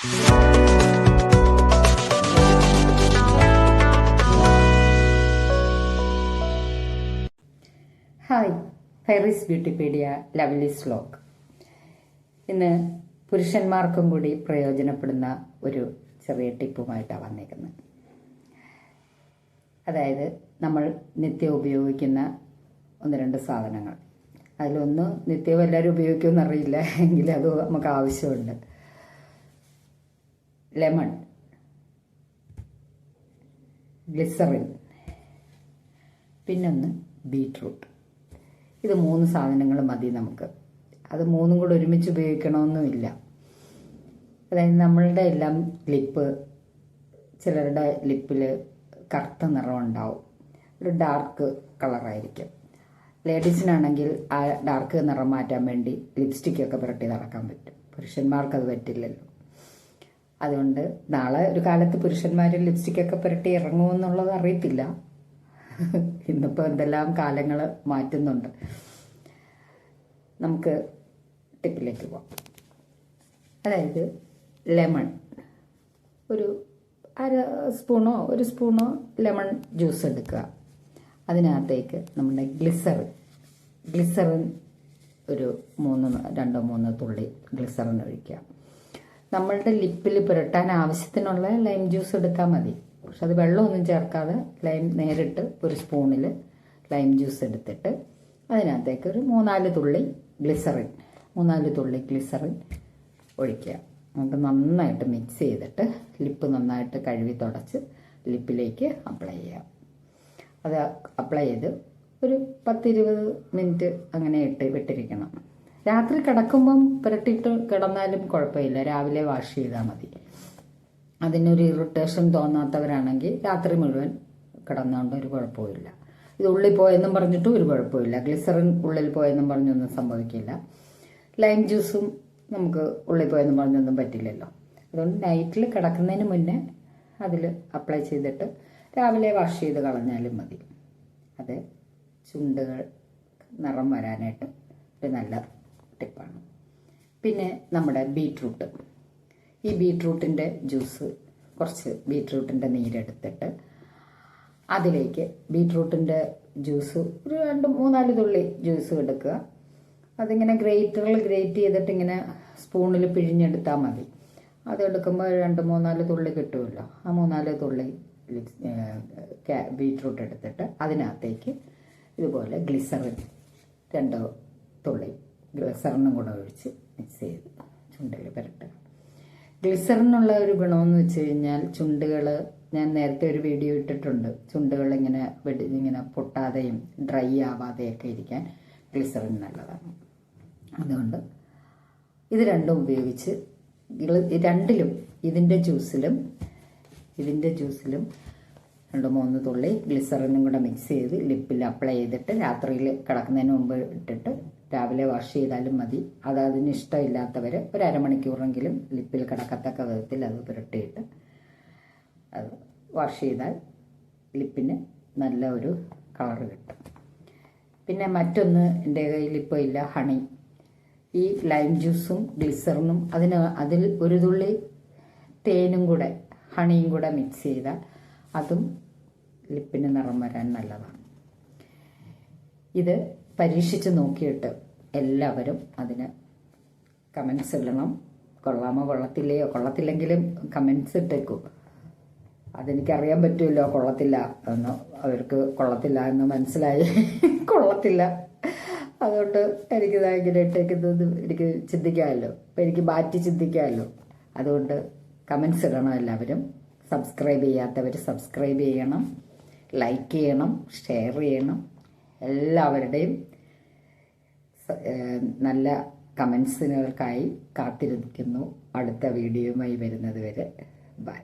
Hi ഫെറിസ് ബ്യൂട്ടിപീഡിയ lovely സ്ലോക്ക് ഇന്ന് പുരുഷന്മാർക്കും കൂടി പ്രയോജനപ്പെടുന്ന ഒരു ചെറിയ ടിപ്പുമായിട്ടാണ് വന്നേക്കുന്നത്. അതായത് നമ്മൾ നിത്യം ഉപയോഗിക്കുന്ന ഒന്ന് രണ്ട് സാധനങ്ങൾ. അതിലൊന്ന് നിത്യവും എല്ലാവരും ഉപയോഗിക്കുമെന്നറിയില്ല എങ്കിലും അത് നമുക്ക് ആവശ്യമുണ്ട്. ലെമൺ ഗ്ലിസറിൻ പിന്നൊന്ന് ബീട്രൂട്ട് ഇത് മൂന്ന് സാധനങ്ങൾ മതി നമുക്ക്. അത് മൂന്നും കൂടെ ഒരുമിച്ച് ഉപയോഗിക്കണമെന്നുമില്ല. അതായത് നമ്മളുടെ എല്ലാം ലിപ്പ് ചിലരുടെ ലിപ്പിൽ കറുത്ത നിറം ഉണ്ടാവും. ഒരു ഡാർക്ക് കളറായിരിക്കും. ലേഡീസിനാണെങ്കിൽ ആ ഡാർക്ക് നിറം മാറ്റാൻ വേണ്ടി ലിപ്സ്റ്റിക്കൊക്കെ പുരട്ടി നടക്കാൻ പറ്റും. പുരുഷന്മാർക്ക് അത് പറ്റില്ലല്ലോ. അതുകൊണ്ട് നാളെ ഒരു കാലത്ത് പുരുഷന്മാർ ലിപ്സ്റ്റിക്കൊക്കെ പുരട്ടി ഇറങ്ങുമെന്നുള്ളത് അറിയത്തില്ല. ഇന്നിപ്പോൾ എന്തെല്ലാം കാലങ്ങൾ മാറ്റുന്നുണ്ട്. നമുക്ക് ടിപ്പിലേക്ക് പോവാം. അതായത് ലെമൺ. ഒരു അര സ്പൂണോ ഒരു സ്പൂണോ ലെമൺ ജ്യൂസ് എടുക്കുക. അതിനകത്തേക്ക് നമ്മുടെ ഗ്ലിസറിൻ. ഗ്ലിസറിൻ ഒരു മൂന്ന് രണ്ടോ മൂന്നോ തുള്ളി ഗ്ലിസറിൻ ഒഴിക്കുക. നമ്മളുടെ ലിപ്പിൽ പുരട്ടാൻ ആവശ്യത്തിനുള്ള ലൈം ജ്യൂസ് എടുത്താൽ മതി. പക്ഷെ അത് വെള്ളമൊന്നും ചേർക്കാതെ ലൈം നേരിട്ട് ഒരു സ്പൂണിൽ ലൈം ജ്യൂസ് എടുത്തിട്ട് അതിനകത്തേക്ക് ഒരു മൂന്നാൽ തുള്ളി ഗ്ലിസറിൻ മൂന്നാൽ തുള്ളി ഗ്ലിസറിൻ ഒഴിക്കുക. എന്നിട്ട് നന്നായിട്ട് മിക്സ് ചെയ്തിട്ട് ലിപ്പ് നന്നായിട്ട് കഴുകി തുടച്ച് ലിപ്പിലേക്ക് അപ്ലൈ ചെയ്യാം. അത് അപ്ലൈ ചെയ്ത് ഒരു പത്തിരുപത് മിനിറ്റ് അങ്ങനെ ഇട്ട് വിട്ടിരിക്കണം. രാത്രി കിടക്കുമ്പം പുരട്ടിയിട്ട് കിടന്നാലും കുഴപ്പമില്ല. രാവിലെ വാഷ് ചെയ്താൽ മതി. അതിനൊരു ഇറിറ്റേഷൻ തോന്നാത്തവരാണെങ്കിൽ രാത്രി മുഴുവൻ കിടന്നുകൊണ്ട് ഒരു കുഴപ്പമില്ല ഇത് ഉള്ളിൽ പോയെന്നും പറഞ്ഞിട്ടും ഒരു കുഴപ്പമില്ല ഗ്ലിസറിൻ ഉള്ളിൽ പോയെന്നും പറഞ്ഞൊന്നും സംഭവിക്കില്ല. ലൈം ജ്യൂസും നമുക്ക് ഉള്ളിൽ പോയെന്നും പറഞ്ഞൊന്നും പറ്റില്ലല്ലോ. അതുകൊണ്ട് നൈറ്റിൽ കിടക്കുന്നതിന് മുന്നേ അതിൽ അപ്ലൈ ചെയ്തിട്ട് രാവിലെ വാഷ് ചെയ്ത് കളഞ്ഞാലും മതി. അത് ചുണ്ടുകൾ നിറം വരാനായിട്ട് ഒരു നല്ല ടിപ്പാണ് പിന്നെ നമ്മുടെ ബീട്രൂട്ട്. ഈ ബീട്രൂട്ടിന്റെ ജ്യൂസ് കുറച്ച് ബീട്രൂട്ടിന്റെ നീരെടുത്തിട്ട് അതിലേക്ക് ബീട്രൂട്ടിന്റെ ജ്യൂസ് ഒരു രണ്ട് മൂന്നാൽ തുള്ളി ജ്യൂസ് എടുക്കുക. അതിങ്ങനെ ഗ്രേറ്ററിൽ ഗ്രേറ്റ് ചെയ്തിട്ട് ഇങ്ങനെ സ്പൂണിൽ പിഴിഞ്ഞെടുത്താൽ മതി. അതെടുക്കുമ്പോൾ രണ്ട് മൂന്നാൽ തുള്ളി കിട്ടുമല്ലോ. ആ മൂന്നാൽ തുള്ളി ബീട്രൂട്ട് എടുത്തിട്ട് അതിനകത്തേക്ക് ഇതുപോലെ ഗ്ലിസറിൻ രണ്ടോ തുള്ളി ഗ്ലിസറിനും കൂടെ ഒഴിച്ച് മിക്സ് ചെയ്ത് ചുണ്ടിൽ പുരട്ടുക. ഗ്ലിസറിനുള്ള ഒരു ഗുണമെന്ന് വെച്ച് കഴിഞ്ഞാൽ ചുണ്ടുകൾ ഞാൻ നേരത്തെ ഒരു വീഡിയോ ഇട്ടിട്ടുണ്ട്. ചുണ്ടുകൾ ഇങ്ങനെ വെടി ഇങ്ങനെ പൊട്ടാതെയും ഡ്രൈ ആവാതെയൊക്കെ ഇരിക്കാൻ ഗ്ലിസറിൻ നല്ലതാണ്. അതുകൊണ്ട് ഇത് രണ്ടും ഉപയോഗിച്ച് രണ്ടിലും ഇതിന്റെ ജ്യൂസിലും ഇതിന്റെ ജ്യൂസിലും രണ്ട് മൂന്ന് തുള്ളി ഗ്ലിസറിനും കൂടെ മിക്സ് ചെയ്ത് ലിപ്പിൽ അപ്ലൈ ചെയ്തിട്ട് രാത്രിയിൽ കിടക്കുന്നതിന് മുമ്പ് ഇട്ടിട്ട് രാവിലെ വാഷ് ചെയ്താലും മതി. അത് അതിന് ഇഷ്ടമില്ലാത്തവർ ഒരു അരമണിക്കൂറെങ്കിലും ലിപ്പിൽ കിടക്കത്തക്ക വിധത്തിൽ അത് പുരട്ടിയിട്ട് അത് വാഷ് ചെയ്താൽ ലിപ്പിന് നല്ല ഒരു കളർ കിട്ടും. പിന്നെ മറ്റൊന്ന് എന്റെ കയ്യിൽ ഇപ്പോൾ ഇല്ല ഹണി ഈ ലൈം ജ്യൂസും ഗ്ലിസറിനും അതിന് അതിൽ ഒരു തുള്ളി തേനും കൂടെ ഹണിയും കൂടെ മിക്സ് ചെയ്താൽ അതും ലിപ്പിന് നിറം വരാൻ നല്ലതാണ്. ഇത് പരീക്ഷിച്ച് നോക്കിയിട്ട് എല്ലാവരും അതിന് കമൻസ് ഇടണം. കൊള്ളാമോ കൊള്ളത്തില്ലയോ? കൊള്ളത്തില്ലെങ്കിലും കമൻസ് ഇട്ടേക്കൂ. അതെനിക്കറിയാൻ പറ്റുമല്ലോ കൊള്ളത്തില്ല എന്ന്. അവർക്ക് കൊള്ളത്തില്ല എന്ന് മനസ്സിലായി. കൊള്ളത്തില്ല. അതുകൊണ്ട് എനിക്ക് ഇങ്ങനെ ഇട്ടേക്കുന്നത് എനിക്ക് ചിന്തിക്കാമല്ലോ. അപ്പം എനിക്ക് മാറ്റി ചിന്തിക്കാമല്ലോ. അതുകൊണ്ട് കമൻസ് ഇടണം എല്ലാവരും. സബ്സ്ക്രൈബ് ചെയ്യാത്തവർ സബ്സ്ക്രൈബ് ചെയ്യണം. ലൈക്ക് ചെയ്യണം. ഷെയർ ചെയ്യണം. എല്ലാവരുടെയും നല്ല കമൻസിനുകൾക്കായി കാത്തിരിക്കുന്നു. അടുത്ത വീഡിയോയുമായി വരുന്നത് വരെ. ബൈ